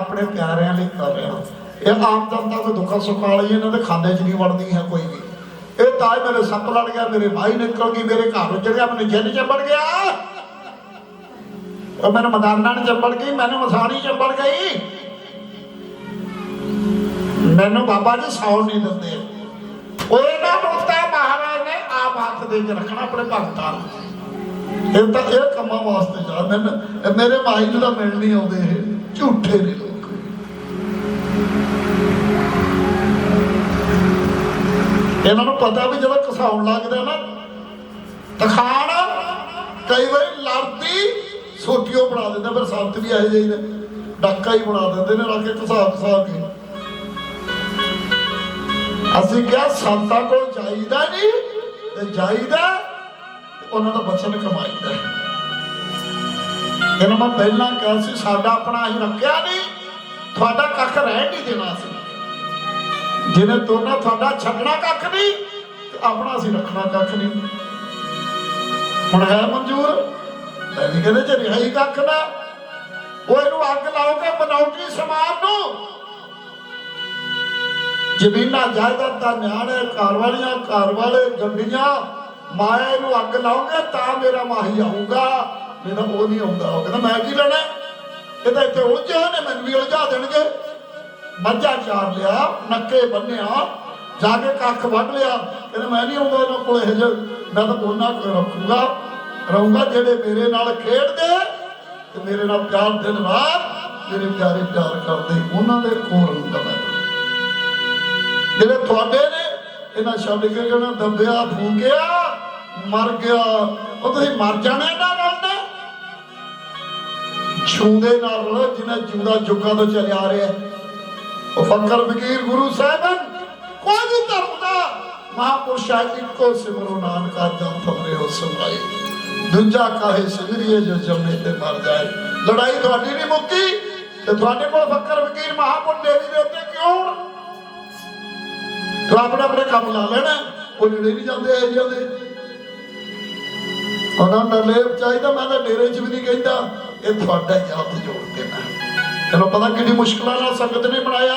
ਆਪਣੇ ਪਿਆਰਿਆਂ ਲਈ ਕਰ ਰਿਹਾ। ਇਹ ਆਮ ਜਨਤਾ ਕੋ ਦੁੱਖਾਂ ਸੁੱਖਾਂ ਵਾਲੀ ਇਹਨਾਂ ਦੇ ਖਾਂਦੇ 'ਚ ਨਹੀਂ ਵੜਦੀ ਹੈ ਕੋਈ ਵੀ। ਇਹ ਤਾਂ ਮੇਰੇ ਸੱਪ ਲੜ ਗਿਆ, ਮੇਰੇ ਭਾਈ ਨਿਕਲ ਗਈ, ਮੇਰੇ ਘਰ ਉੱਜੜ ਗਿਆ ਮੈਨੂੰ ਜਿੰਨ ਚੰਬੜ ਗਿਆ। ਉਹ ਮੈਨੂੰ ਮਦਾਨਾ ਨੇ ਚੰਬੜ ਗਈ, ਮੈਨੂੰ ਮਸਾਣੀ ਚੰਬੜ ਗਈ। ਮੈਨੂੰ ਬਾਬਾ ਜੀ ਸੌਣ ਨਹੀਂ ਦਿੰਦੇ। ਉਹ ਇਹਨਾਂ ਨੂੰ ਤਾਂ ਮਹਾਰਾਜ ਨੇ ਆਪ ਹੱਥ ਦੇ ਕੇ ਰੱਖਣਾ ਆਪਣੇ ਭਗਤਾਂ ਨੂੰ। ਇਹ ਤਾਂ ਇਹ ਕੰਮਾਂ ਵਾਸਤੇ ਜਾਂਦੇ ਨੇ। ਮੇਰੇ ਭਾਈ ਨੂੰ ਤਾਂ ਮਿਲ ਨਹੀਂ ਆਉਂਦੇ ਇਹ। ਝੂਠੇ ਨੇ ਇਹਨਾਂ ਨੂੰ ਪਤਾ ਵੀ ਜਦੋਂ ਕਸਾਉਣ ਲੱਗਦਾ ਨਾ, ਤਖਾਣ ਕਈ ਵਾਰੀ ਲੜਦੀ, ਸੋਟੀਓ ਬਣਾ ਦਿੰਦਾ ਫਿਰ ਸੰਤ ਵੀ ਇਹੋ ਜਿਹੇ ਡਾਕਾ ਹੀ ਬਣਾ ਦਿੰਦੇ ਨੇ ਰੱਖ ਕੇ ਕਸਾ ਕਸਾ ਕੇ। ਅਸੀਂ ਕਿਹਾ ਸੰਤਾਂ ਕੋਲ ਜਾਈਦਾ ਨਹੀਂ ਤੇ ਜਾਈਦਾ ਉਹਨਾਂ ਦਾ ਬਚਨ ਕਮਾਈਦਾ। ਇਹਨਾਂ ਮੈਂ ਪਹਿਲਾਂ ਕਿਹਾ ਸੀ, ਸਾਡਾ ਆਪਣਾ ਅਸੀਂ ਰੱਖਿਆ ਨਹੀਂ ਤੁਹਾਡਾ ਕੱਖ ਰਹਿ ਨਹੀਂ ਦੇਣਾ ਸੀ ਜਿਹਨੇ ਤੋਰਨਾ ਤੁਹਾਡਾ ਛੱਡਣਾ ਕੱਖ ਨਹੀਂ, ਤੇ ਆਪਣਾ ਅਸੀਂ ਰੱਖਣਾ ਕੱਖ ਨਹੀਂ। ਹੁਣ ਹੈ ਮਨਜ਼ੂਰ? ਮੈਂ ਕਹਿੰਦੇ ਜੇ ਰਿਹਾਈ ਕੱਖ ਨਾ, ਉਹ ਇਹਨੂੰ ਅੱਗ ਲਾਓਗੇ ਬਨੌਟੀ ਸਮਾਨ ਨੂੰ। ਜ਼ਮੀਨਾਂ, ਜਾਇਦਾਦਾਂ, ਨਿਆਣੇ, ਘਰ ਵਾਲੀਆਂ, ਘਰ ਵਾਲੇ, ਗੱਡੀਆਂ, ਮਾਇਆ ਨੂੰ ਅੱਗ ਲਾਉਂਗੇ ਤਾਂ ਮੇਰਾ ਮਾਹੀ ਆਊਗਾ। ਮੇਰਾ ਉਹ ਨਹੀਂ ਆਉਂਦਾ। ਉਹ ਕਹਿੰਦਾ, ਮੈਂ ਕੀ ਲੈਣਾ? ਇਹ ਤਾਂ ਇੱਥੇ ਉਲਝੇ ਹੋਏ ਨੇ, ਮੈਨੂੰ ਵੀ ਉਲਝਾ ਦੇਣਗੇ। ਮੱਝਾਂ ਚਾਰ ਲਿਆ, ਨੱਕੇ ਬੰਨਿਆ, ਜਾ ਕੇ ਕੱਖ ਵੱਢ ਲਿਆ। ਕਹਿੰਦਾ ਮੈਂ ਨਹੀਂ ਆਉਂਦਾ ਉਹਨਾਂ ਕੋਲ ਇਹ ਜਿਹੇ, ਮੈਂ ਤਾਂ ਉਹਨਾਂ ਕੋਲ ਰੱਖੂਗਾ। ਰਹੂੰਗਾ ਜਿਹੜੇ ਮੇਰੇ ਨਾਲ ਖੇਡਦੇ ਤੇ ਮੇਰੇ ਨਾਲ ਪਿਆਰ ਦਿਨ ਰਾਤ ਮੇਰੇ ਪਿਆਰੇ ਪਿਆਰ ਕਰਦੇ। ਉਹਨਾਂ ਦੇ ਕੋਲ ਰਹੂੰਗਾ ਮੈਂ। ਜਿਹੜੇ ਤੁਹਾਡੇ ਨੇ, ਇਹਨਾਂ ਛੱਡ ਕੇ ਜਾਣਾ ਦੱਬਿਆ ਫੂਕਿਆ, ਮਰ ਗਿਆ, ਉਹ ਤੁਸੀਂ ਮਰ ਜਾਣਾ ਇਹਨਾਂ ਨਾਲ ਨੇ ਛੂਦੇ ਨਾਲ ਰਲੋ ਜਿਨ੍ਹਾਂ ਜਿਉਂਦਾ ਜੁਗਾਂ ਤੋਂ ਚੱਲਿਆ ਆ ਰਿਹਾ ਉਹ ਫਕਰ ਫਕੀਰ ਗੁਰੂ ਸਾਹਿਬਨ ਕੋਈ ਵੀ ਧਰਮ ਦਾ ਮਹਾਪੁਰਸ਼ ਹੈ ਇੱਕੋ ਸਿਮਰੋ ਨਾਨਕਾ ਜਨ ਤੁਮਰੇ ਹੋ ਸੁਣਾਈ ਦੂਜਾ ਕਾਹੇ ਸਿਮਰਿਏ ਜੋ ਜੰਮੇ ਤੇ ਮਰ ਜਾਏ ਲੜਾਈ ਤੁਹਾਡੀ ਨਹੀਂ ਮੁੱਕੀ ਤੇ ਤੁਹਾਡੇ ਕੋਲ ਫਕਰ ਫਕੀਰ ਮਹਾਪੁਰਸ਼ ਦੇਵੀ ਦੇ ਉੱਤੇ ਕਿਉਂ ਤੂੰ ਆਪਣੇ ਆਪਣੇ ਕੰਮ ਲਾ ਲੈਣਾ ਉਹ ਨੇੜੇ ਨਹੀਂ ਜਾਂਦੇ ਇਹ ਜਾਂਦੇ ਉਹਨਾਂ ਨੂੰ ਨਰਲੇਪ ਚਾਹੀਦਾ ਮੈਂ ਤਾਂ ਡੇਰੇ 'ਚ ਵੀ ਨਹੀਂ ਕਹਿੰਦਾ ਇਹ ਤੁਹਾਡਾ ਹੀ ਹੱਥ ਜੋੜ ਕੇ ਮੈਂ ਤੈਨੂੰ ਪਤਾ ਕਿੰਨੀ ਮੁਸ਼ਕਲਾਂ ਨਾਲ ਸੰਗਤ ਨੇ ਬਣਾਇਆ।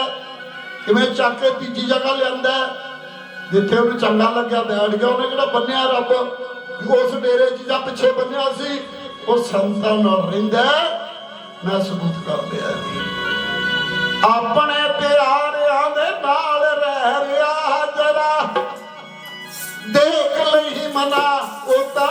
ਕਿਵੇਂ ਚੱਕ ਕੇ ਤੀਜੀ ਜਗ੍ਹਾ ਲਿਆਂਦਾ ਜਿੱਥੇ ਉਹਨੂੰ ਚੰਗਾ ਲੱਗਿਆ, ਬੈਠ ਗਿਆ, ਉਹਨੇ ਕਿਹੜਾ ਬੰਨਿਆ ਰੱਬ। ਉਸ ਡੇਰੇ 'ਚ ਜਾਂ ਪਿੱਛੇ ਬੰਨਿਆ ਸੀ। ਉਹ ਸੰਤਾਂ ਨਾਲ ਰਹਿੰਦਾ ਮੈਂ ਸਬੂਤ ਕਰ ਲਿਆ ਆਪਣੇ ਪਿਆਰਿਆਂ ਦੇ ਨਾਲ ਰਹਿ ਰਿਹਾ ਜਰਾ। ਦੇਖ ਲਈ ਮਨਾ, ਉਹ ਤਾਂ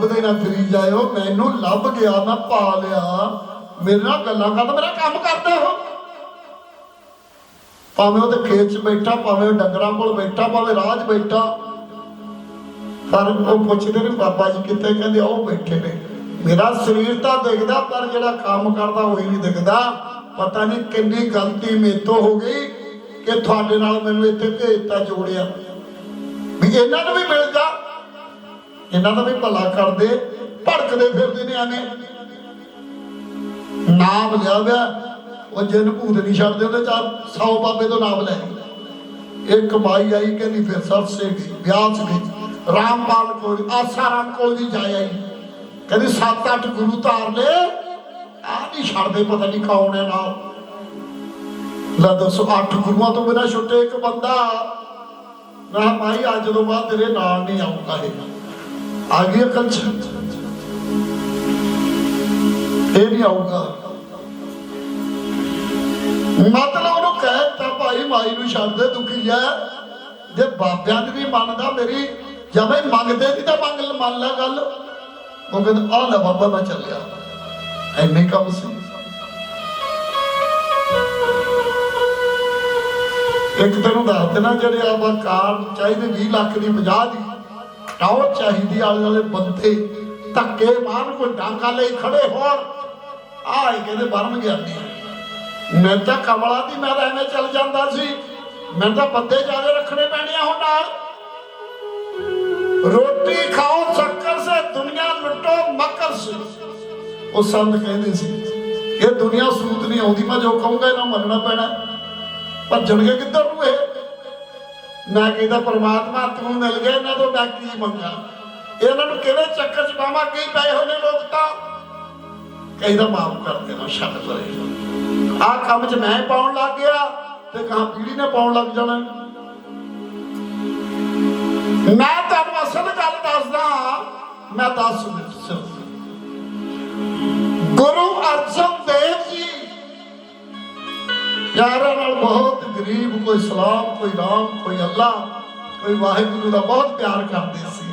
ਲੱਭਦੇ ਨਾ ਫਿਰੀ ਜਾਇਓ, ਮੈਨੂੰ ਲੱਭ ਗਿਆ, ਮੈਂ ਪਾ ਲਿਆ। ਮੇਰੇ ਨਾਲ ਗੱਲਾਂ ਕਰਦਾ ਮੇਰਾ ਕੰਮ ਕਰਦਾ ਉਹ ਭਾਵੇਂ ਉਹਦੇ ਖੇਤ 'ਚ ਬੈਠਾ, ਭਾਵੇਂ ਡੰਗਰਾਂ ਕੋਲ ਬੈਠਾ, ਭਾਵੇਂ ਰਾਹ 'ਚ ਬੈਠਾ। ਪਰ ਉਹ ਪੁੱਛਦੇ ਨੇ, ਬਾਬਾ ਜੀ ਕਿੱਥੇ? ਕਹਿੰਦੇ, ਉਹ ਬੈਠੇ ਨੇ। ਮੇਰਾ ਸਰੀਰ ਤਾਂ ਦਿਖਦਾ, ਪਰ ਜਿਹੜਾ ਕੰਮ ਕਰਦਾ, ਉਹ ਹੀ ਨਹੀਂ ਦਿਖਦਾ। ਪਤਾ ਨਹੀਂ ਕਿੰਨੀ ਗਲਤੀ ਮੇਤੋਂ ਹੋ ਗਈ ਕਿ ਤੁਹਾਡੇ ਨਾਲ ਮੈਨੂੰ ਇੱਥੇ ਭੇਜਤਾ ਜੋੜਿਆ। ਵੀ ਇਹਨਾਂ ਨੂੰ ਵੀ ਮਿਲ ਜਾ। ਇਹਨਾਂ ਦਾ ਵੀ ਭਲਾ ਕਰਦੇ, ਭੜਕਦੇ ਫਿਰਦੇ ਨੇ ਐਵੇਂ ਨਾਮ ਲਿਆ ਵਿਆ ਉਹ ਜਿੰਨ ਭੂਤ ਨਹੀਂ ਛੱਡਦੇ, ਉਹਦੇ ਚਾਰ 100 ਬਾਬੇ ਤੋਂ ਨਾਮ ਲੈ ਲਈ। ਇੱਕ ਆਈ ਕਹਿੰਦੀ ਫਿਰ ਸਰਸੇ ਗਈ ਵਿਆਹ ਚ ਰਾਮਪਾਲ ਕੋਲ ਆਸਾਰਾਮ ਕੋਲ ਦੀ ਜਾਇ ਕਹਿੰਦੀ ਸੱਤ ਅੱਠ ਗੁਰੂ ਧਾਰ ਲੈ ਆ ਨਹੀਂ ਛੱਡਦੇ, ਪਤਾ ਨਹੀਂ ਕੌਣ ਹੈ ਨਾਲ। ਲੈ ਦੱਸੋ, ਅੱਠ ਗੁਰੂਆਂ ਤੋਂ ਬਿਨਾਂ ਛੁੱਟੇ ਇੱਕ ਬੰਦਾ। ਮੈਂ ਕਿਹਾ, ਮਾਈ, ਅੱਜ ਤੋਂ ਬਾਅਦ ਤੇਰੇ ਨਾਲ ਨਹੀਂ ਆਉਂਗਾ ਇਹ। ਆ ਗਈ ਅਕਲ ਚ ਇਹ ਨਹੀਂ ਆਊਗਾ ਮਤਲਬ ਉਹਨੂੰ ਕਹਿ ਤਾ ਭਾਈ ਮਾਈ ਨੂੰ ਛੱਡ ਦੇ ਦੁਖੀ ਆ ਜੇ ਬਾਬਿਆਂ ਦੀ ਵੀ ਮੰਨਦਾ ਮੇਰੀ ਜਵੇਂ ਮੰਗਦੇ ਦੀ ਤਾਂ ਮੰਗ ਮੰਨ ਲੈ ਗੱਲ ਉਹ ਕਹਿੰਦਾ ਆ ਲੈ ਬਾਬਾ ਮੈਂ ਚੱਲਿਆ ਐਨੇ ਕੰਮ ਸੀ ਇੱਕ ਤੈਨੂੰ ਦੱਸ ਦੇਣਾ ਜਿਹੜੇ ਆਪਾਂ ਕਾਰ ਚਾਹੀਦੇ 20 ਲੱਖ ਦੀ 50 ਦੀ ਟਾਵਰ ਚਾਹੀਦੀ ਆਲੇ ਵਾਲੇ ਬੰਦੇ। ਧੱਕੇ ਮਾਰਨ ਕੋਈ ਡਾਂਗਾ ਲਈ ਖੜੇ ਹੋਣ। ਆਏ ਕਹਿੰਦੇ ਬਰਨ ਗਿਆ ਮੈਂ ਤਾਂ ਕਮਲਾ ਦੀ ਮੈਂ ਤਾਂ ਐਵੇਂ ਚੱਲ ਜਾਂਦਾ ਸੀ। ਮੈਂ ਤਾਂ ਬੰਦੇ ਜ਼ਿਆਦਾ ਰੱਖਣੇ ਪੈਣੇ ਆ ਹੁਣ ਨਾਲ। ਰੋਟੀ ਖਾਓ, ਸ਼ੱਕਰ ਸੇ ਦੁਨੀਆ ਲੁੱਟੋ, ਮਕਰ ਸੇ। ਉਹ ਸੰਤ ਕਹਿੰਦੇ ਸੀ, ਇਹ ਦੁਨੀਆ ਸੂਤ ਨਹੀਂ ਆਉਂਦੀ, ਮੈਂ ਜੋ ਕਹੂੰਗਾ ਇਹਨਾਂ ਮੰਨਣਾ ਪੈਣਾ। ਭੱਜਣਗੇ ਕਿੱਧਰ ਨੂੰ ਇਹ? ਮੈਂ ਕਹਿੰਦਾ ਪਰਮਾਤਮਾ ਤੂੰ ਮਿਲ ਗਿਆ ਇਹਨਾਂ ਤੋਂ ਮੈਂ ਕੀ ਮੰਗਾ। ਇਹਨਾਂ ਨੂੰ ਕਿਹੜੇ ਚੱਕਰ ਚ ਪਾਵਾਂ ਕੀ ਪਏ ਹੋਏ ਨੇ ਲੋਕ ਤਾਂ? ਕਹਿੰਦਾ ਮਾਫ ਕਰ ਦੇਣਾ, ਛੱਡ ਪਰੇ ਆ ਕੰਮ ਚ ਮੈਂ ਪਾਉਣ ਲੱਗ ਗਿਆ ਤੇ ਕਹਾਂ ਪੀੜੀ ਨੇ ਪਾਉਣ ਲੱਗ ਜਾਣਾ। ਮੈਂ ਤੁਹਾਨੂੰ ਅਸਲ ਗੱਲ ਦੱਸਦਾ, ਮੈਂ ਦੱਸ ਗੁਰੂ ਅਰਜਨ ਦੇਵ ਪਿਆਰਾਂ ਨਾਲ ਬਹੁਤ ਗਰੀਬ, ਕੋਈ ਸਲਾਮ, ਕੋਈ ਰਾਮ, ਕੋਈ ਅੱਲਾ, ਕੋਈ ਵਾਹਿਗੁਰੂ ਦਾ ਬਹੁਤ ਪਿਆਰ ਕਰਦੇ ਸੀ।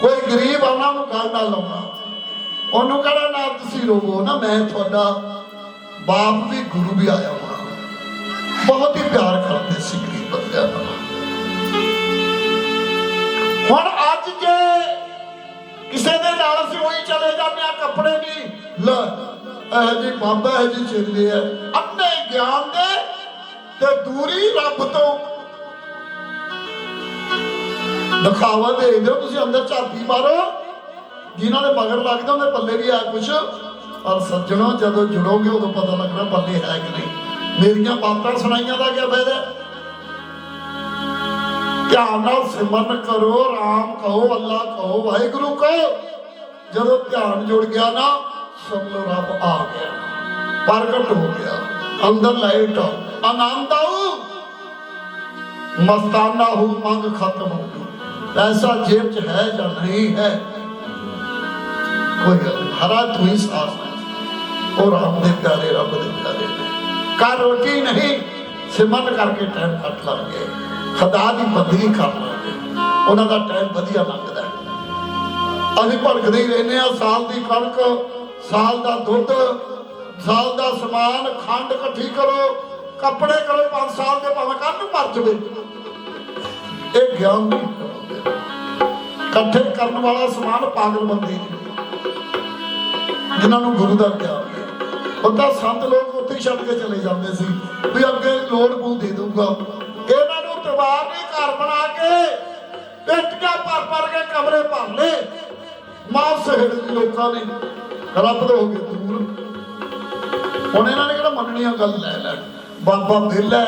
ਕੋਈ ਗਰੀਬ ਉਹਨਾਂ ਨੂੰ ਗੱਲ ਨਾਲ ਲਾਉਣਾ ਉਹਨੂੰ ਕਹਣਾ, ਨਾ ਤੁਸੀਂ ਰੋਵੋ, ਨਾ ਮੈਂ ਤੁਹਾਡਾ ਬਾਪ ਵੀ, ਗੁਰੂ ਵੀ ਆਇਆ ਹਾਂ ਬਹੁਤ ਹੀ ਪਿਆਰ ਕਰਦੇ ਸੀ ਗਰੀਬ ਬੰਦਿਆਂ ਨਾਲ। ਹੁਣ ਅੱਜ ਜੇ ਕਿਸੇ ਦੇ ਨਾਲ ਅਸੀਂ ਉਹੀ ਚਲੇ ਜਾਂਦੇ ਆ, ਕੱਪੜੇ ਵੀ, ਲੈ, ਇਹ ਜੀ ਬਾਬਾ, ਇਹ ਜੀ ਚੱਲੇ ਆ ਗਿਆਨ ਦੇ ਤੇ ਦੂਰੀ ਰੱਬ ਤੋਂ। ਦਿਖਾਵਾ ਦੇ ਦਿਓ ਤੁਸੀਂ ਅੰਦਰ ਝਾਤੀ ਮਾਰੋ। ਜਿਨ੍ਹਾਂ ਦੇ ਮਗਰ ਲੱਗਦਾ, ਉਹਦੇ ਪੱਲੇ ਵੀ ਆ ਕੁਛ। ਪਰ ਸੱਜਣੋ, ਜਦੋਂ ਜੁੜੋਗੇ, ਉਦੋਂ ਪਤਾ ਲੱਗਣਾ ਪੱਲੇ ਹੈ ਕਿ ਨਹੀਂ। ਮੇਰੀਆਂ ਬਾਤਾਂ ਸੁਣਾਈਆਂ ਦਾ ਕੀ ਫਾਇਦਾ ਧਿਆਨ ਨਾਲ ਸਿਮਰਨ ਕਰੋ ਰਾਮ ਕਹੋ, ਅੱਲਾ ਕਹੋ, ਵਾਹਿਗੁਰੂ ਕਹੋ। ਜਦੋਂ ਧਿਆਨ ਜੁੜ ਗਿਆ ਨਾ ਸਮਝੋ ਰੱਬ ਆ ਗਿਆ। ਪ੍ਰਗਟ ਹੋ ਗਿਆ। ਅੰਦਰ ਲਾਈਟ ਆਨੰਦ ਆਉ ਮਸਤਾਨਾ ਹੋ, ਮੰਗ ਖਤਮ ਹੋ ਪੈਸਾ ਜੇਬ 'ਚ ਹੈ ਜਾਂ ਨਹੀਂ ਹੈ? ਕੋਈ ਹਰਾ ਤੂੰ ਸਾਥ ਉਹ ਰੱਬ ਦੇ ਪਿਆਰੇ ਰੱਬ ਦੇ ਪਿਆਰੇ ਕਰ ਰੋਟੀ ਨਹੀਂ, ਸਿਮਰਨ ਕਰਕੇ ਟਾਈਮ ਕੱਟ ਲਾਂਗੇ ਖੁਦਾ ਦੀ ਬੰਦਗੀ ਕਰ ਲਾਂਗੇ ਉਹਨਾਂ ਦਾ ਟਾਈਮ ਵਧੀਆ ਲੰਘਦਾ ਅਸੀਂ ਭੜਕਦੇ ਹੀ ਰਹਿੰਦੇ ਆ ਸਾਲ ਦੀ ਕਣਕ, ਸਾਲ ਦਾ ਦੁੱਧ ਸਾਲ ਦਾ ਸਮਾਨ ਖੰਡ ਇਕੱਠੀ ਕਰੋ, ਕੱਪੜੇ ਕਰੋ 5 ਸਾਲ ਦੇ ਭਾਵੇਂ ਕੱਲ ਨੂੰ ਮਰ ਜਵੇ। ਇਹ ਗਿਆਨ ਇਕੱਠੇ ਕਰਨ ਵਾਲਾ ਸਮਾਨ ਪਾਗਲ ਜਿਨ੍ਹਾਂ ਨੂੰ ਗੁਰੂ ਦਾ ਗਿਆਨ ਬੰਦਾ ਸੰਤ ਲੋਕ ਉੱਥੇ ਛੱਡ ਕੇ ਚਲੇ ਜਾਂਦੇ ਸੀ ਵੀ ਅੱਗੇ ਲੋੜ ਪੂ ਦੇ ਦੂੰਗਾ ਇਹਨਾਂ ਨੂੰ ਤਬਾਰ ਨੇ ਘਰ ਬਣਾ ਕੇ ਪੇਟੀਆਂ ਭਰ ਭਰ ਕੇ ਕਮਰੇ ਭਰ ਲਏ। ਮਾਫ਼ ਸਹਿੜ ਲੋਕਾਂ ਨੇ ਰੱਬ ਹੋ ਗਏ ਦੂਰ। ਹੁਣ ਇਹਨਾਂ ਨੇ ਕਿਹੜਾ ਮੰਨਣੀ ਆ ਗੱਲ ਲੈ ਲੈ। ਬਾਬਾ ਵਿਹਲਾ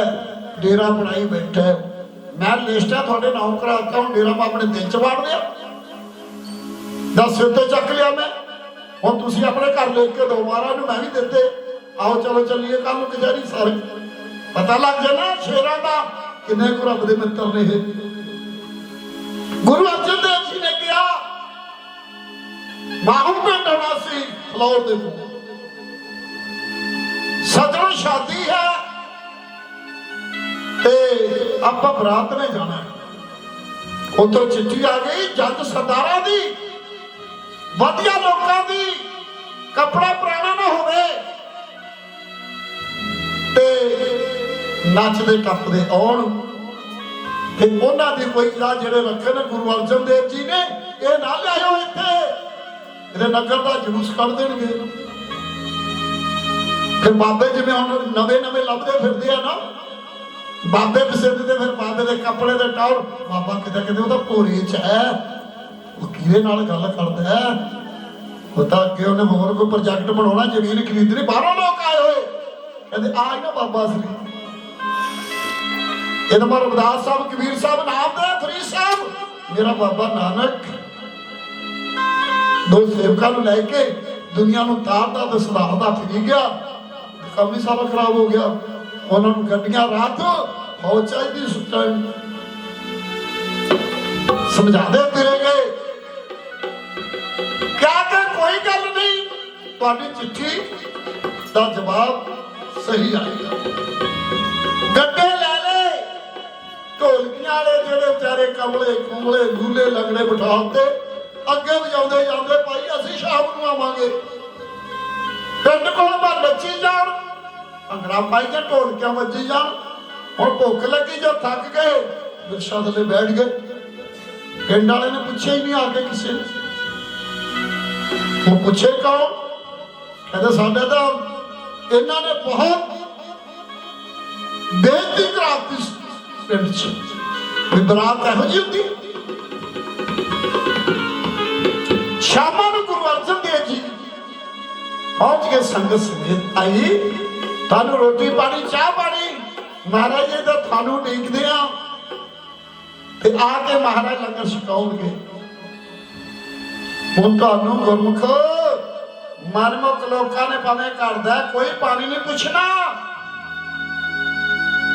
ਡੇਰਾ ਬਣਾਈ ਬੈਠਾ ਮੈਂ ਲਿਸਟਾ ਤੁਹਾਡੇ ਨਾਮ ਕਰਾਤਾ ਹੁਣ ਡੇਰਾ ਮੈਂ ਆਪਣੇ ਦਿਲ ਚ ਵਾੜ ਲਿਆ। ਦਸ ਉੱਤੇ ਚੱਕ ਲਿਆ ਮੈਂ। ਹੁਣ ਤੁਸੀਂ ਆਪਣੇ ਘਰ ਲੈ ਕੇ ਦੋ ਮਹਾਰਾਜ ਨੂੰ ਮੈਂ ਵੀ ਦਿੱਤੇ। ਆਓ ਚਲੋ ਚੱਲੀਏ ਕੱਲ ਨੂੰ ਕਚਹਿਰੀ ਸਾਰੇ। ਪਤਾ ਲੱਗ ਜਾਣਾ ਸ਼ੇਰਾਂ ਦਾ ਕਿੰਨੇ ਕੁ ਰੱਬ ਦੇ ਮਿੱਤਰ ਨੇ ਇਹ। ਗੁਰੂ ਅਰਜਨ ਦੇਵ ਜੀ ਨੇ ਕਿਹਾ ਮਾਹੂ ਪਿੰਡ ਆਉਣਾ ਸੀ, ਫਲੋਰ ਦੇ ਕੋਲ। ਸਜਣ ਸ਼ਾਦੀ ਹੈ ਤੇ ਆਪਾਂ ਬਰਾਤ ਨੇ ਜਾਣਾ ਹੈ। ਉੱਥੋਂ ਚਿੱਠੀ ਆ ਗਈ ਜੱਜ ਸਰਦਾਰਾਂ ਦੀ, ਵਧੀਆ ਲੋਕਾਂ ਦੀ, ਕੱਪੜਾ ਪੁਰਾਣਾ ਨਾ ਹੋਵੇ। ਤੇ ਨੱਚਦੇ ਟੱਪਦੇ ਆਉਣ। ਤੇ ਉਹਨਾਂ ਦੀ ਕੋਈ ਰਾਹ ਜਿਹੜੇ ਰੱਖੇ ਨੇ ਗੁਰੂ ਅਰਜਨ ਦੇਵ ਜੀ ਨੇ, ਇਹ ਨਾ ਲਿਆਇਓ ਇੱਥੇ। ਇਹਦੇ ਨਗਰ ਦਾ ਜਲੂਸ ਕੱਢ ਦੇਣਗੇ। ਫਿਰ ਬਾਬੇ ਜਿਵੇਂ ਹੁਣ ਨਵੇਂ ਨਵੇਂ ਲੱਭਦੇ ਫਿਰਦੇ ਆ ਨਾ, ਬਾਬੇ ਪਸੰਦ ਤੇ ਫਿਰ ਬਾਬੇ ਦੇ ਕੱਪੜੇ ਦੇ ਟੌਰ, ਬਾਬਾ ਕਿਤੇ ਕਿਤੇ ਉਹਦਾ ਭੋਰੀ ਚ ਹੈ, ਉਹ ਕਿਹਦੇ ਨਾਲ ਗੱਲ ਕਰਦਾ ਹੈ? ਉਹ ਤਾਂ ਅੱਗੇ ਉਹਨੇ ਹੋਰ ਕੋਈ ਪ੍ਰੋਜੈਕਟ ਬਣਾਉਣਾ, ਜ਼ਮੀਨ ਖਰੀਦਣੀ, ਬਾਹਰੋਂ ਲੋਕ ਆਏ ਹੋਏ। ਕਹਿੰਦੇ, ਆ ਨਾ ਬਾਬਾ ਅਸਲੀ ਇਹਦਾ ਮਰ ਰਬਦਾਸ ਸਾਹਿਬ, ਕਬੀਰ ਸਾਹਿਬ, ਨਾਮ ਦਾ, ਫਰੀਦ ਸਾਹਿਬ। ਮੇਰਾ ਬਾਬਾ ਨਾਨਕ। ਦੋ ਸੇਵਕਾਂ ਨੂੰ ਲੈ ਕੇ ਦੁਨੀਆ ਨੂੰ ਤਾਰਦਾ ਤੇ ਸੁਧਾਰਦਾ ਫਿਰ ਗਿਆ। ਕੰਮ ਹੀ ਸਾਰਾ ਖਰਾਬ ਹੋ ਗਿਆ। ਉਹਨਾਂ ਨੂੰ ਗੱਡੀਆਂ ਰਾਤ ਹੋ ਚਾਹੀਦੀ ਉਸ ਟਾਈਮ ਸਮਝਾਦੇ ਫਿਰੇ ਗਏ। ਕਿਆ ਕੋਈ ਗੱਲ ਨਹੀਂ। ਤੁਹਾਡੀ ਚਿੱਠੀ ਦਾ ਜਵਾਬ ਸਹੀ ਆਏਗਾ ਗੱਡੇ ਲੈ ਲੈ। ਢੋਲਕੀਆਂ ਵਾਲੇ ਜਿਹੜੇ ਵਿਚਾਰੇ ਕਮਲੇ, ਕੁਮਲੇ ਗੂਲੇ ਲੰਗੜੇ ਬਿਠਾ ਅੱਗੇ ਵਜਾਉਂਦੇ ਜਾਂਦੇ, ਭਾਈ ਅਸੀਂ ਸ਼ਾਮ ਨੂੰ ਆਵਾਂਗੇ। ਪਿੰਡ ਕੋਲ ਬਾਹਰ ਨੱਚੀ ਜਾਣ। ਭੰਗੜਾ ਪਾਈ ਜਾਂ ਢੋਲਕੀਆਂ ਵੱਜੀ ਜਾਣ ਹੁਣ ਭੁੱਖ ਲੱਗੀ ਜੋ ਥੱਕ ਗਏ ਬਿਰਸ਼ਾ ਥੱਲੇ ਬੈਠ ਗਏ। ਪਿੰਡ ਵਾਲੇ ਨੇ ਪੁੱਛਿਆ ਹੀ ਨਹੀਂ ਆ ਕੇ ਕਿਸੇ ਨੇ। ਉਹ ਪੁੱਛੇ ਕੌਣ? ਕਹਿੰਦੇ ਸਾਡੇ ਤਾਂ ਇਹਨਾਂ ਨੇ ਬਹੁਤ ਬੇਇੱਜ਼ਤੀ ਕਰਾਤੀ ਪਿੰਡ 'ਚ ਵੀ ਬਰਾਤ ਇਹੋ ਜਿਹੀ ਹੁੰਦੀ। ਸ਼ਾਮਾਂ ਨੂੰ ਗੁਰੂ ਅਰਜਨ ਦੇਵ ਜੀ ਪਹੁੰਚ ਕੇ ਸੰਗਤ ਸਮੇਤ। ਆਈ ਤੁਹਾਨੂੰ ਰੋਟੀ ਪਾਣੀ, ਚਾਹ ਪਾਣੀ? ਮਹਾਰਾਜ ਜੀ, ਤਾਂ ਤੁਹਾਨੂੰ ਡੀਕਦੇ ਆ। ਤੇ ਆ ਕੇ ਮਹਾਰਾਜ ਲੰਗਰ ਛਕਾਉਣਗੇ। ਹੁਣ ਤੁਹਾਨੂੰ ਗੁਰਮੁਖ, ਮਨਮੁਖ ਲੋਕਾਂ ਨੇ ਭਾਵੇਂ ਕਰਦਾ ਕੋਈ ਪਾਣੀ ਨਹੀਂ ਪੁੱਛਣਾ।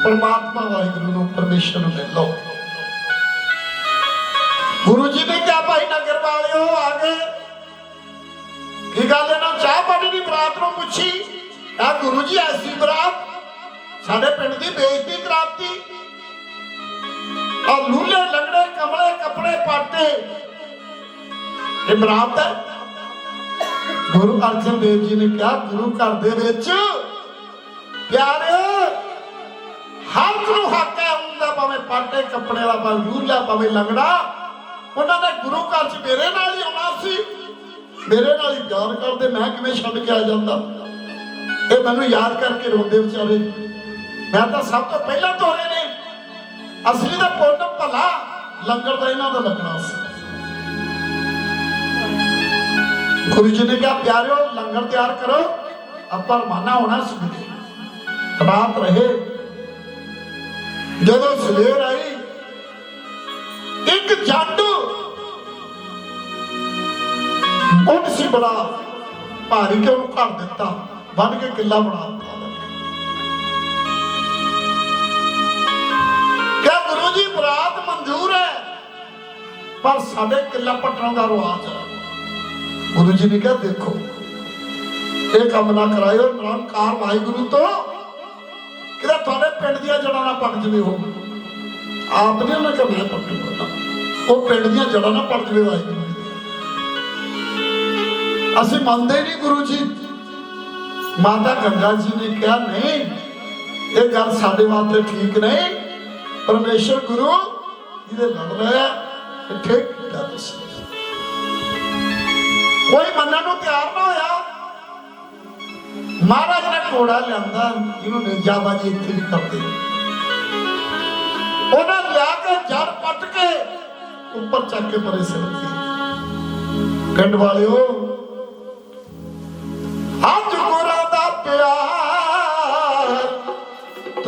ਪਰਮਾਤਮਾ ਵਾਹਿਗੁਰੂ ਨੂੰ ਪਰਮੇਸ਼ਰ ਨੂੰ ਮਿਲ। ਲਓ ਗੁਰੂ ਜੀ ਨੇ ਕਿਹਾ, ਭਾਈ ਨਗਰ ਵਾਲਿਓ ਆ ਗਏ। ਕੀ ਗੱਲ ਇਹਨਾਂ ਚਾਹ ਪਾਣੀ ਦੀ ਬਰਾਤ ਨੂੰ ਪੁੱਛੀ। ਆ ਗੁਰੂ ਜੀ ਐਸੀ ਬਰਾਤ ਸਾਡੇ ਪਿੰਡ ਦੀ ਬੇਇੱਜ਼ਤੀ ਕਰਾਤੀ। ਆ ਲੂਲੇ ਲੰਗੜੇ ਕਮਲੇ ਕੱਪੜੇ ਪਾਟੇ। ਇਹ ਬਰਾਤ ਹੈ। ਗੁਰੂ ਅਰਜਨ ਦੇਵ ਜੀ ਨੇ ਕਿਹਾ, ਗੁਰੂ ਘਰ ਦੇ ਵਿੱਚ ਪਿਆਰੇ ਹਰ ਨੂੰ ਹੱਕ ਹੈ ਹੁੰਦਾ ਭਾਵੇਂ ਪਾਟੇ ਕੱਪੜੇ ਵਾਲਾ, ਭਾਵੇਂ ਲੂਲਾ, ਭਾਵੇਂ ਲੰਗੜਾ। ਉਹਨਾਂ ਨੇ ਗੁਰੂ ਘਰ ਚ ਮੇਰੇ ਨਾਲ ਹੀ ਆਉਣਾ ਸੀ। ਮੇਰੇ ਨਾਲ ਹੀ ਪਿਆਰ ਕਰਦੇ, ਮੈਂ ਕਿਵੇਂ ਛੱਡ ਕੇ ਆ ਜਾਂਦਾ। ਇਹ ਮੈਨੂੰ ਯਾਦ ਕਰਕੇ ਰੋਂਦੇ ਵਿਚਾਰੇ ਮੈਂ ਤਾਂ ਸਭ ਤੋਂ ਪਹਿਲਾਂ ਤੋਰੇ ਨੇ। ਅਸਲੀ ਦਾ ਪੁੰਨ ਭਲਾ ਲੰਗਰ ਦਾ ਇਹਨਾਂ ਦਾ ਲੱਗਣਾ ਸੀ। ਗੁਰੂ ਜੀ ਨੇ ਕਿਹਾ, ਪਿਆਰਿਓ, ਲੰਗਰ ਤਿਆਰ ਕਰੋ। ਆਪਾਂ ਮਾਨਾ ਹੋਣਾ ਸਵੇਰੇ। ਰਾਤ ਰਹੇ। ਜਦੋਂ ਸਵੇਰ ਆਈ, ਇੱਕ ਜੱਟ ਉਹ ਸੀ ਬੜਾ। ਭਾਰੀ ਕਿ ਉਹਨੂੰ ਘਰ ਦਿੱਤਾ। ਵੱਢ ਕੇ ਕਿੱਲਾ ਬਣਾ ਦਿੱਤਾ ਕਿਆ ਗੁਰੂ ਜੀ, ਬਰਾਤ ਮਨਜ਼ੂਰ ਹੈ, ਪਰ ਸਾਡੇ ਕਿੱਲਾ ਪੱਟਣ ਦਾ ਰਵਾਜ ਹੈ। ਗੁਰੂ ਜੀ ਨੇ ਕਿਹਾ, ਦੇਖੋ, ਇਹ ਕੰਮ ਨਾ ਕਰਾਇਓ, ਨਿਰੰਕਾਰ ਵਾਹਿਗੁਰੂ ਤੋਂ ਕਿਦਾ ਤੁਹਾਡੇ ਪਿੰਡ ਦੀਆਂ ਜੜਾਂ ਨਾ ਪੱਟ ਜਵੇ ਹੋ ਆਪ ਨੇ ਉਹਨਾਂ ਕਿਹਾ ਪੱਟੂਗਾ ਉਹ ਪਿੰਡ ਦੀਆਂ ਜੜਾਂ ਨਾ ਪੱਟ ਜਵੇ ਵਾਹਿਗੁਰੂ ਜੀ। ਅਸੀਂ ਮੰਨਦੇ ਨਹੀਂ ਗੁਰੂ ਜੀ। ਮਾਤਾ ਗੰਗਾ ਜੀ ਨੇ ਕਿਹਾ, ਨਹੀਂ, ਇਹ ਗੱਲ ਸਾਡੇ ਵਾਸਤੇ ਠੀਕ ਨਹੀਂ। ਪਰਮੇਸ਼ਰ ਗੁਰੂ ਇਹਦੇ ਲੜ ਰਿਹਾ ਠੀਕ ਕੀਤਾ ਤੁਸੀਂ ਕੋਈ ਮੰਨਣ ਨੂੰ ਤਿਆਰ ਨਾ ਹੋਇਆ। ਮਹਾਰਾਜ ਨੇ ਘੋੜਾ ਲਿਆਂਦਾ ਇਹਨੂੰ ਨਿਜਾਬਾਜੀ ਇੱਥੇ ਵੀ ਕਰਦੇ ਉਹਨਾਂ ਲਿਆ ਕੇ ਜੜ ਪੱਟ ਕੇ ਉੱਪਰ ਚੱਕ ਕੇ ਪਰੇ ਸਿਰਤੀ ਪਿੰਡ ਵਾਲਿਓ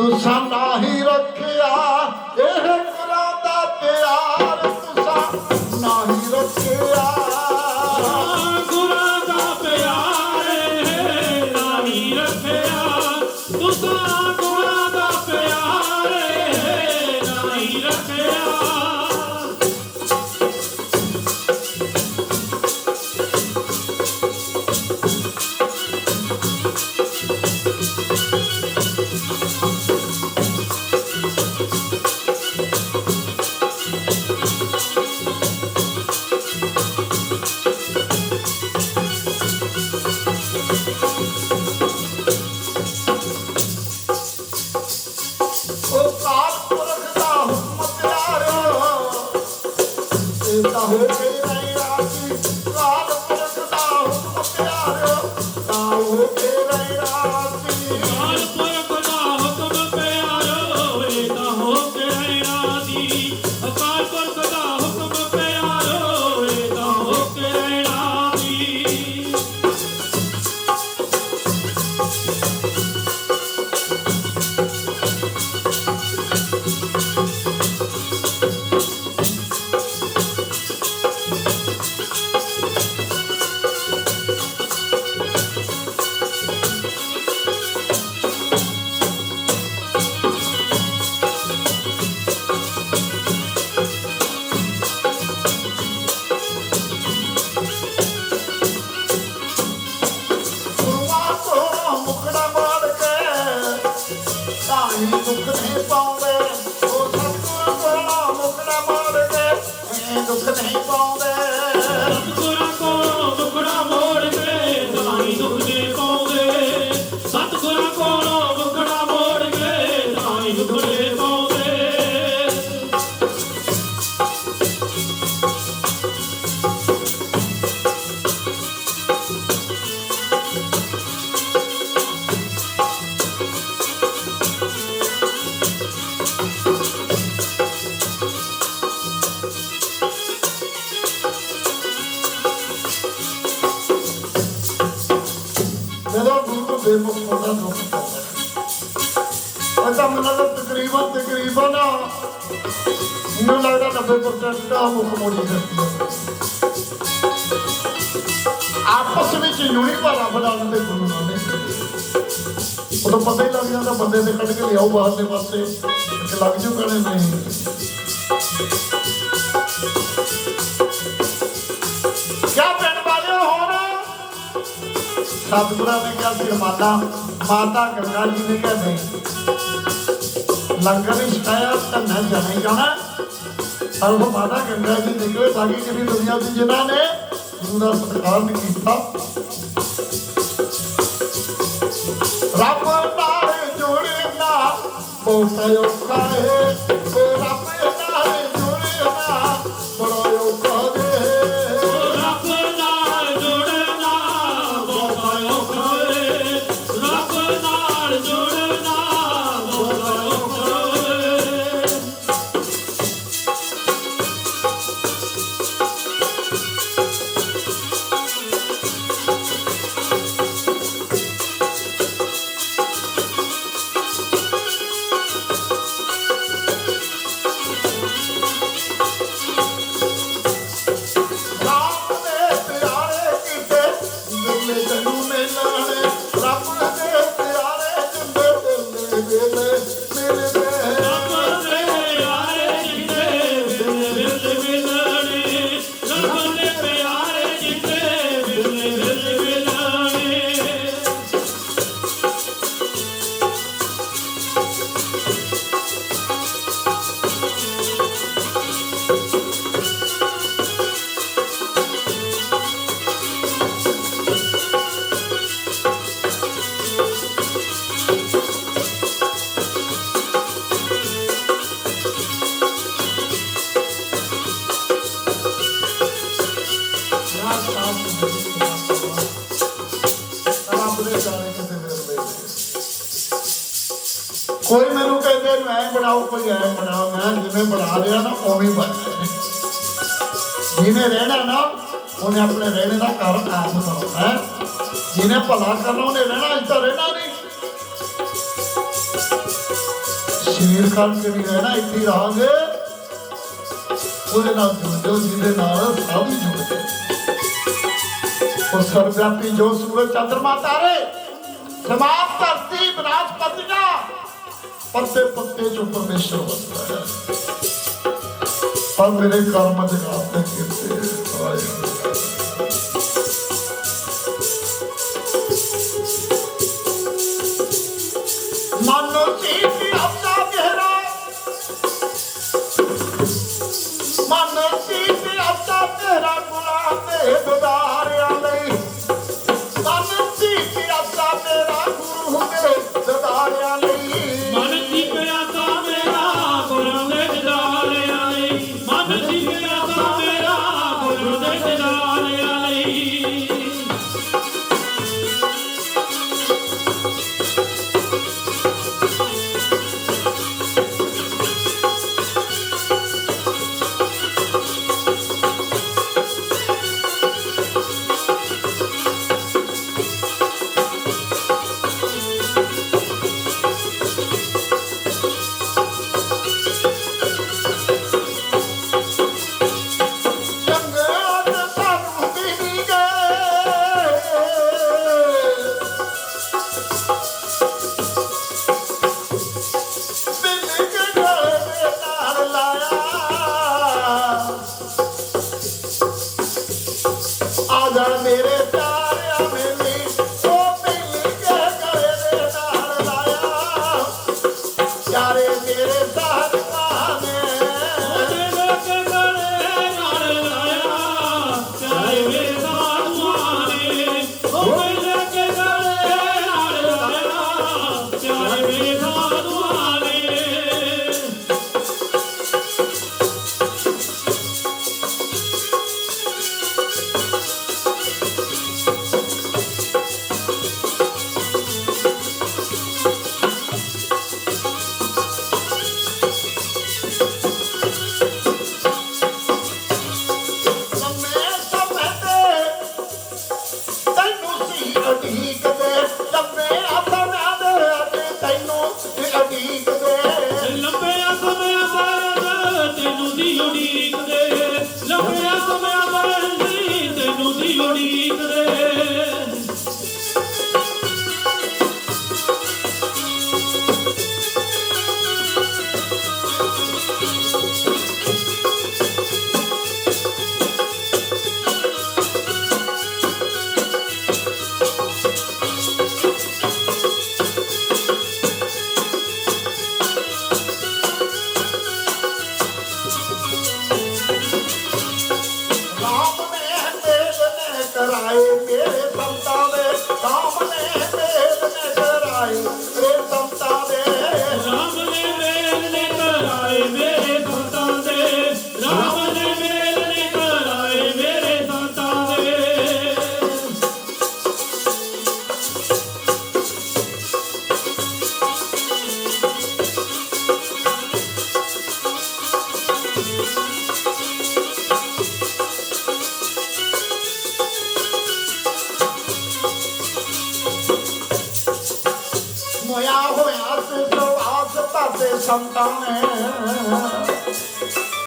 ਤੁਸਾਂ ਨਾਹੀ ਰੱਖਿਆ ਇਹ ਗੁਰਾਂ ਦਾ ਪਿਆਰ ਤੁਸਾਂ ਨਾਹੀ ਰੱਖਿਆ। ਆਪਸ ਵਿੱਚ ਯੂਨੀ ਭਾਰਾ ਬਣਾ ਦੇ ਗੁਰੂ ਨਾਨਕ ਉਦੋਂ ਪਤਾ ਹੀ ਲੱਗ ਜਾਂਦਾ ਬੰਦੇ ਦੇ ਕੱਢ ਕੇ ਲਿਆਓ ਬਾਹਰ ਦੇ ਪਾਸੇ ਕਿ ਲੱਗ ਜੂ ਕਹਣੇ ਨਹੀਂ। ਕਿਆ ਪਿੰਡ ਵਾਲਿਓ ਹੁਣ? ਸਤਿਗੁਰਾਂ ਨੇ ਕਿਹਾ ਸੀ, ਮਾਤਾ ਮਾਤਾ ਗੰਗਾ ਜੀ ਨੇ ਕਿਹਾ ਨਹੀਂ। ਲੰਗਰ ਹੀ ਛਕਾਇਆ ਤਾਂ ਮੈਂ ਜਾਣਾ ਜਾਣਾ। ਪਰ ਉਹ ਮਾਤਾ ਗੰਗਾ ਜੀ ਨਿਕਲੇ ਬਾਕੀ ਕਿਹੜੀ ਦੁਨੀਆ ਦੀ ਜਿਨ੍ਹਾਂ ਨੇ ਗੁਰੂ ਸਤਿਕਾਰ ਨਹੀਂ ਕੀਤਾ। ਰੱਬ ਨਾਲ ਜੁੜਨਾ ਬਹੁਤ ਔਖਾ ਹੈ ਉਵੇਂ ਹੀ ਜਿਹਨੇ ਰਹਿਣਾ ਨਾ, ਉਹਨੇ ਆਪਣੇ ਰਹਿਣੇ ਦਾ ਕਾਰਨ ਆਪ ਬਣਾਉਣਾ ਹੈ। ਜਿਹਨੇ ਭਲਾ ਕਰਨਾ, ਉਹਨੇ ਰਹਿਣਾ ਇੱਥੇ ਰਹਿਣਾ ਨਹੀਂ। ਸ਼ਰੀਰ ਕਰਕੇ ਵੀ ਰਹਿਣਾ, ਇੱਥੇ ਰਹਾਂਗੇ। ਉਹਦੇ ਨਾਲ ਜੁੜੋ ਜਿਹਦੇ ਨਾਲ ਸਭ ਜੁੜਦੇ ਉਹ ਸਰਵਿਆਪੀ ਜੋ ਸੂਰਜ ਚੰਦਰਮਾ ਤਾਰੇ ਸਮਾਪ ਧਰਤੀ ਬਨਾਸਪਤੀਆਂ ਪੱਤੇ ਪੱਤੇ ਚੋਂ ਪਰਮੇਸ਼ਰ ਵਸਦਾ ਹੈ। ਪਰ ਮੇਰੇ ਕਰਮ ਜਗਾਤ ਤੇ ਕੀਤੇ ਮਨੋ ਸੀ ਆਪਦਾ ਗਹਿਰਾ। ਮਨ ਸੀ ਆਪਦਾ ਤੇਰਾ ਗੁਨਾਹ ਤੇ ਦਦਾਰਿਆਂ ਮੇਰੇ ਦੇ ਰਾਮ ਨੇ ਮੇਲ ਨੇ ਕਰਾਏ ਮੇਰੇ ਦੇ